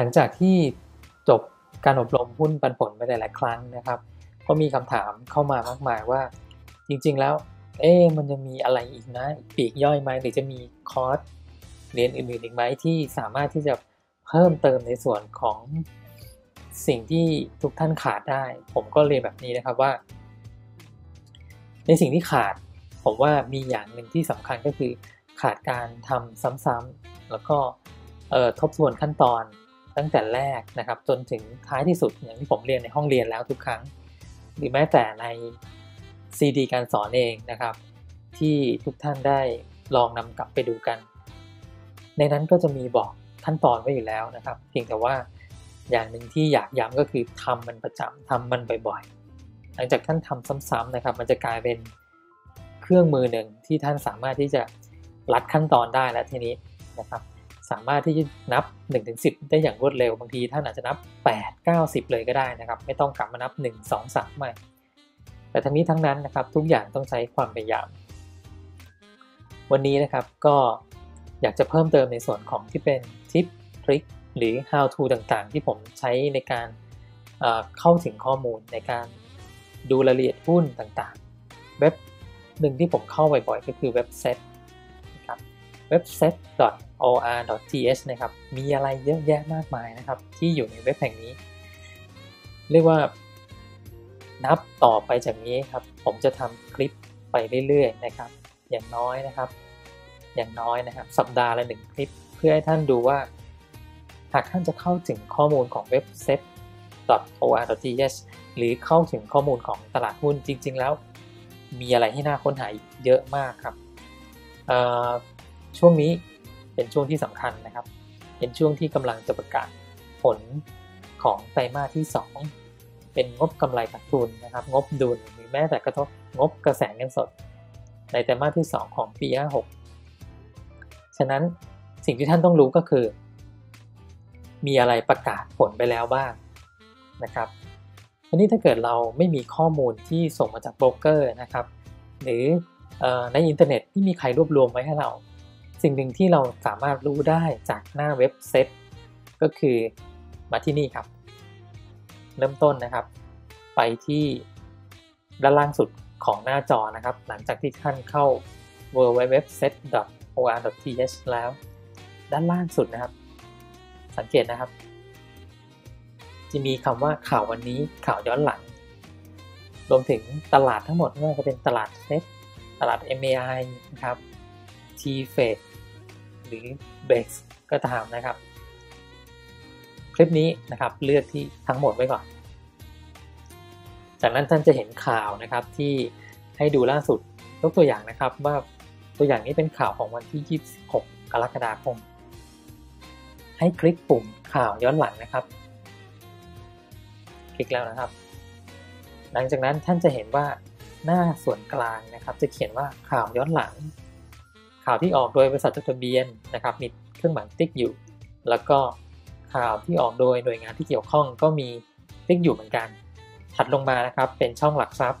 ลังจากที่จบการอบรมหุ้นปันผลไปหลาย ๆ ครั้งนะครับ ก็มีคำถามเข้ามามากมายว่า จริง ๆ แล้ว เอ๊มันจะมีอะไรอีกนะปีกย่อยไหมหรือจะมีคอร์สเรียนอื่น ๆ อีกไหมที่สามารถที่จะเพิ่มเติมในส่วนของสิ่งที่ทุกท่านขาดได้ ผมก็เรียนแบบนี้นะครับว่า ในสิ่งที่ขาด ผมว่ามีอย่างหนึ่งที่สำคัญก็คือขาดการทำซ้ำๆแล้วก็ทบทวนขั้นตอน ตั้งแต่แรกนะครับ จนถึงท้ายที่สุดอย่างที่ผมเรียนในห้องเรียนแล้วทุกครั้ง หรือแม้แต่ในซีดีการสอนเองนะครับ ที่ทุกท่านได้ลองนำกลับไปดูกัน ในนั้นก็จะมีบอกขั้นตอนไว้อยู่แล้วนะครับ เพียงแต่ว่าอย่างหนึ่งที่อยากย้ำก็คือทำมันประจำทำมันบ่อยๆ หลังจากท่านทำซ้ำๆนะครับ มันจะกลายเป็นเครื่องมือหนึ่งที่ท่านสามารถที่จะรัดขั้นตอนได้แล้วทีนี้นะครับ สามารถที่จะนับ 1-10 ได้อย่างรวดเร็ว บางทีท่านอาจจะนับ 8 90 เลยก็ได้นะครับ ไม่ต้องกลับมานับ 1 2 3 ใหม่ แต่ทั้งนี้ทั้งนั้นนะครับทุกอย่างต้องใช้ความพยายาม วันนี้นะครับก็อยากจะเพิ่มเติมในส่วนของที่เป็นทิปทริคหรือ how to ต่างๆ ที่ผมใช้ในการเข้าถึงข้อมูลในการดูรายละเอียดหุ้นต่างๆ เว็บหนึ่งที่ผมเข้าบ่อยๆ ก็คือเว็บเซ็ตนะครับเว็บ or.th นะครับ มีอะไรเยอะแยะมากมายนะครับ ที่อยู่ในเว็บแห่งนี้ เรียกว่านับต่อไปจากนี้ครับ ผมจะทำคลิปไปเรื่อยๆนะครับ อย่างน้อยนะครับ อย่างน้อยนะครับ สัปดาห์ละหนึ่งคลิป เพื่อให้ท่านดูว่า หากท่านจะเข้าถึงข้อมูลของเว็บ set.or.th หรือเข้าถึงข้อมูลของตลาดหุ้นจริง ๆ แล้ว มีอะไรให้น่าค้นหาเยอะมากครับช่วงนี้ เป็นช่วงที่สำคัญนะครับ เป็นช่วงที่กำลังจะประกาศผลของไตรมาสที่ 2 เป็นงบกำไรขาดทุนนะครับ งบดุลหรือแม้แต่กระทบงบกระแสเงินสด ในไตรมาสที่ 2 ของปี 56 ฉะนั้นสิ่งที่ท่านต้องรู้ก็คือ มีอะไรประกาศผลไปแล้วบ้างนะครับทีนี้ถ้าเกิดเราไม่มีข้อมูลที่ส่งมาจากโบรกเกอร์นะครับ หรือในอินเทอร์เน็ตที่มีใครรวบรวมไว้ให้เรา สิ่งหนึ่งที่เราสามารถรู้ได้จากหน้าเว็บเซ็ตก็คือมาที่นี่ครับ เริ่มต้นนะครับ ไปที่ด้านล่างสุดของหน้าจอนะครับ หลังจากที่ท่านเข้า www.set.or.th แล้ว ด้านล่างสุดนะครับ สังเกตนะครับ จะมีคำว่าข่าววันนี้ข่าวย้อนหลัง รวมถึงตลาดทั้งหมดไม่ว่าจะเป็นตลาดเซ็ตตลาด MAI นะครับ t f e d หรือ BEX ก็ตามนะครับ คลิปนี้นะครับเลือกที่ทั้งหมดไว้ก่อน จากนั้นท่านจะเห็นข่าวนะครับที่ให้ดูล่าสุดยกตัวอย่างนะครับว่าตัวอย่างนี้เป็นข่าวของวันที่ 26 กรกฎาคม ให้คลิกปุ่มข่าวย้อนหลังนะครับ คลิกแล้วนะครับ หลังจากนั้นท่านจะเห็นว่าหน้าส่วนกลางนะครับ จะเขียนว่าข่าวย้อนหลัง ข่าวที่ออกโดยบริษัทจดทะเบียนนะครับมีเครื่องหมายติ๊กอยู่ แล้วก็ข่าวที่ออกโดยหน่วยงานที่เกี่ยวข้องก็มีติ๊กอยู่เหมือนกัน ถัดลงมานะครับเป็นช่องหลักทรัพย์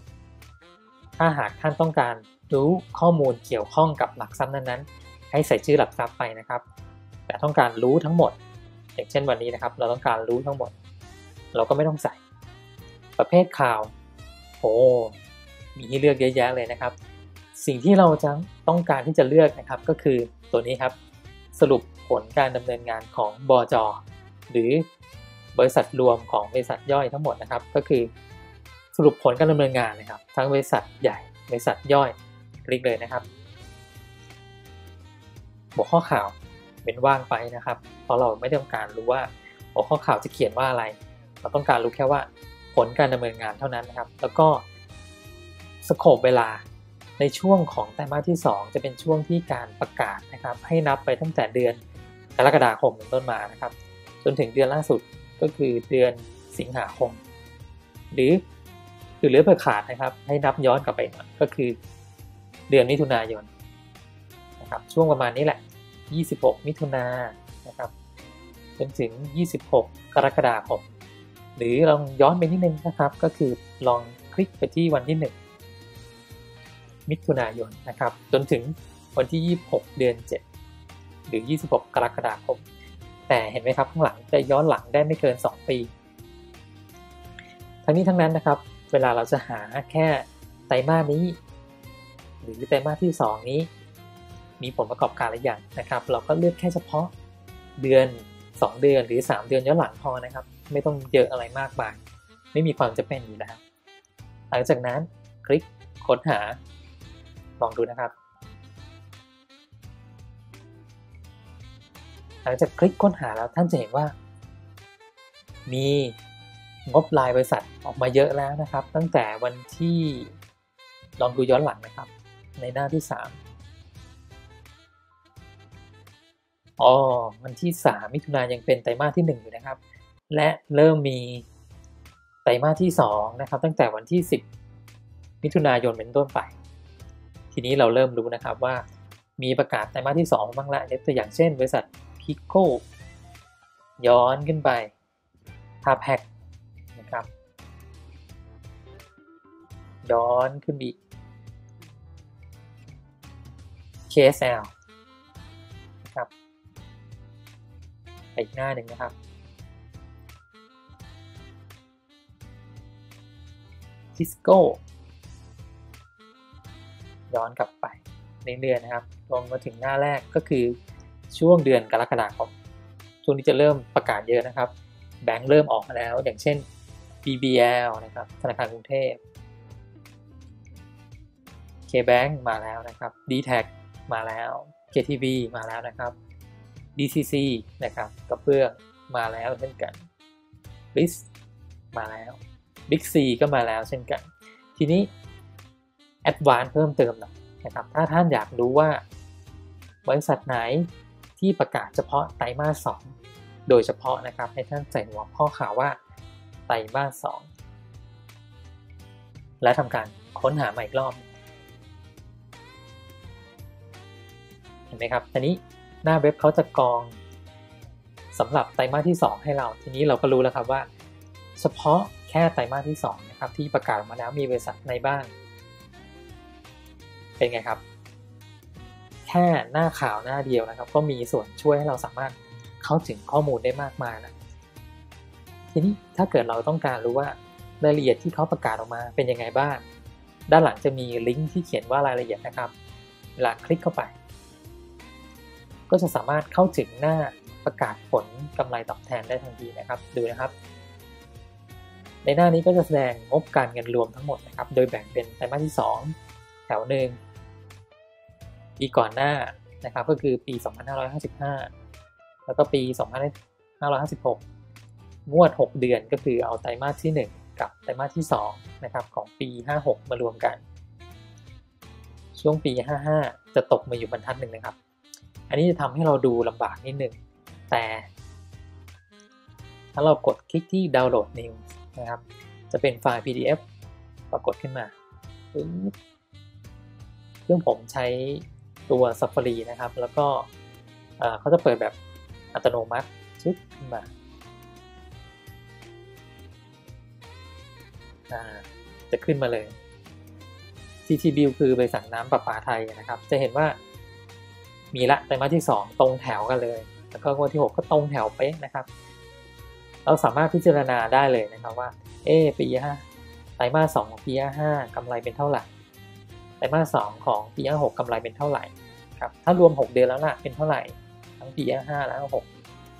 ถ้าหากท่านต้องการรู้ข้อมูลเกี่ยวข้องกับหลักทรัพย์นั้นๆ ให้ใส่ชื่อหลักทรัพย์ไปนะครับ แต่ต้องการรู้ทั้งหมด อย่างเช่นวันนี้นะครับ เราต้องการรู้ทั้งหมด เราก็ไม่ต้องใส่ ประเภทข่าวโอ้มีให้เลือกเยอะแยะเลยนะครับ สิ่งที่เราจะต้องการที่จะเลือกนะครับก็คือตัวนี้ครับ สรุปผลการดำเนินงานของบจหรือบริษัทรวมของบริษัทย่อยทั้งหมดนะครับ ก็คือสรุปผลการดำเนินงานนะครับ ทั้งบริษัทใหญ่บริษัทย่อยคลิกเลยนะครับหัวข้อข่าวเป็นว่างไปนะครับ เพราะเราไม่ต้องการรู้ว่าหัวข้อข่าวจะเขียนว่าอะไร เราต้องการรู้แค่ว่าผลการดำเนินงานเท่านั้นนะครับ แล้วก็สโคปเวลา ในช่วงของไตรมาสที่ 2 จะเป็นช่วงที่การประกาศนะครับ ให้นับไปตั้งแต่เดือนกรกฎาคมเป็นต้นมานะครับ จนถึงเดือนล่าสุดก็คือเดือนสิงหาคม หรือหรือเหลือเผื่อขาดนะครับ ให้นับย้อนกลับไปก็คือเดือนมิถุนายนนะครับช่วงประมาณนี้แหละ 26 มิถุนายนนะครับจนถึง 26 กรกฎาคม หรือลองย้อนไปนิดนึงนะครับ ก็คือลองคลิกไปที่วันที่ 1 มิถุนายนนะครับ จนถึงวันที่ 26 เดือน 7 หรือ 26 กรกฎาคม แต่เห็นไหมครับข้างหลังจะย้อนหลังได้ไม่เกิน 2 ปี ทั้งนี้ทั้งนั้นนะครับ เวลาเราจะหาแค่ไตรมาสนี้ หรือไตรมาสที่ 2 นี้ มีผลประกอบการอะไรอย่างนะครับ เราก็เลือกแค่เฉพาะเดือน 2 เดือนหรือ 3 เดือนย้อนหลังพอนะครับ ไม่ต้องเยอะอะไรมากมายไม่มีความจะเป็นอยู่แล้ว หลังจากนั้นคลิกค้นหา ลองดูนะครับ หลังจากคลิกค้นหาแล้วท่านจะเห็นว่า มีงบรายบริษัทออกมาเยอะแล้วนะครับ ตั้งแต่วันที่ลองดูย้อนหลังนะครับ ในหน้าที่ 3อ๋อวันที่ 3 มิถุนายนยังเป็นไตรมาสที่ 1 อยู่นะครับ และเริ่มมีไตรมาสที่ 2 นะครับ ตั้งแต่วันที่ 10 มิถุนายนเป็นต้นไป ทีนี้เราเริ่มรู้นะครับว่ามีประกาศไตรมาสที่ 2 บ้างละยกตัวอย่างเช่น บริษัทพิโคย้อนขึ้นไปทาแพ็กนะครับ ย้อนขึ้นอีก KSL นะครับอีกหน้าหนึ่งนะครับทิสโก ย้อนกลับไปเรื่อยๆนะครับรวมมาถึงหน้าแรกก็คือช่วงเดือนกรกฎาคมช่วงนี้จะเริ่มประกาศเยอะนะครับ แบงค์เริ่มออกมาแล้ว อย่างเช่น BBL นะครับธนาคารกรุงเทพ KBank มาแล้วนะครับ d t a c มาแล้ว KTB มาแล้วนะครับ DCC นะครับกระเพื่องมาแล้วเช่นกัน BIS มาแล้ว Big C ก็มาแล้วเช่นกัน ทีนี้ Advance เพิ่มเติมหน่อยนะครับถ้าท่านอยากรู้ว่า บริษัทไหนที่ประกาศเฉพาะไตรมาส 2 โดยเฉพาะนะครับให้ท่านใส่หัวข้อข่าวว่าไตรมาส 2 และทำการค้นหาใหม่อีกรอบ เห็นไหมครับทีนี้หน้าเว็บเขาจะกองสำหรับไตรมาสที่ 2 ให้เรา ทีนี้เราก็รู้แล้วครับว่า เฉพาะแค่ไตรมาสที่2นะครับที่ประกาศมาแล้วมีบริษัทในบ้าง เป็นไงครับ แค่หน้าข่าวหน้าเดียวนะครับ ก็มีส่วนช่วยให้เราสามารถเข้าถึงข้อมูลได้มากมายนะทีนี้ถ้าเกิดเราต้องการรู้ว่ารายละเอียดที่เขาประกาศออกมาเป็นยังไงบ้าง ด้านหลังจะมีลิงก์ที่เขียนว่ารายละเอียดนะครับ เวลาคลิกเข้าไป ก็จะสามารถเข้าถึงหน้าประกาศผลกำไรตอบแทนได้ทันทีนะครับ ดูนะครับ ในหน้านี้ก็จะแสดงงบการเงินรวมทั้งหมดนะครับ โดยแบ่งเป็นไตรมาสที่ 2 แถวหนึ่ง ปีก่อนหน้านะครับก็คือปี 2555 แล้วก็ปี 2556 งวด 6 เดือนก็คือเอาไตรมาสที่ 1 กับไตรมาสที่2นะครับของปี 56 มารวมกัน ช่วงปี 55 จะตกมาอยู่บรรทัดหนึ่งนะครับ อันนี้จะทำให้เราดูลำบากนิดหนึ่ง แต่ ถ้าเรากดคลิกที่ download new นะครับ จะเป็นไฟล์ PDF ปรากฏขึ้นมาเครื่องผมใช้ ตัว Safari นะครับ แล้วก็เขาจะเปิดแบบอัตโนมัติชึกขึ้นมาจะขึ้นมาเลย CTB คือบริษัทน้ำประปาไทยนะครับ จะเห็นว่ามีละไตรมาสที่ 2 ตรงแถวกันเลย แล้วก็งวดที่ 6 ก็ตรงแถวเป๊ะนะครับ เราสามารถพิจารณาได้เลยนะครับว่า เอปีห้าไตรมาสสองของปีห้ากำไรเป็นเท่าไหร่ ไตรมาสสองของปีห้าหกกำไรเป็นเท่าไหร่ ครับ ถ้ารวม 6 เดือนแล้วล่ะ เป็นเท่าไหร่ ทั้งปีห้าและหก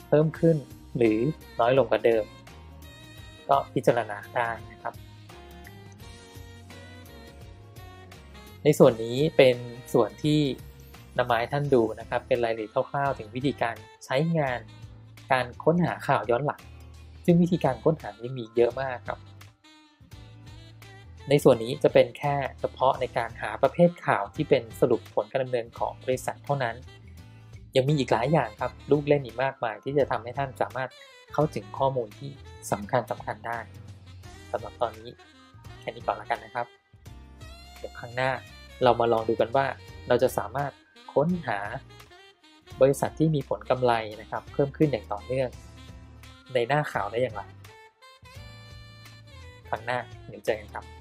เพิ่มขึ้นหรือน้อยลงกว่าเดิม ก็พิจารณาได้นะครับ ในส่วนนี้เป็นส่วนที่นำมาให้ท่านดูนะครับ เป็นรายละเอียดคร่าวๆ ถึงวิธีการใช้งานการค้นหาข่าวย้อนหลัง ซึ่งวิธีการค้นหานี้มีเยอะมากครับ ในส่วนนี้จะเป็นแค่เฉพาะในการหาประเภทข่าวที่เป็นสรุปผลการดำเนินของบริษัทเท่านั้น ยังมีอีกหลายอย่างครับลูกเล่นอีกมากมาย ที่จะทำให้ท่านสามารถเข้าถึงข้อมูลที่สำคัญสำคัญได้สำหรับตอนนี้แค่นี้ก่อนละกันนะครับ เดี๋ยวครั้งหน้าเรามาลองดูกันว่า เราจะสามารถค้นหา บริษัทที่มีผลกำไรนะครับ เพิ่มขึ้นอย่างต่อเนื่อง ในหน้าข่าวได้อย่างไรครั้งหน้าเดี๋ยวเจอกันครับ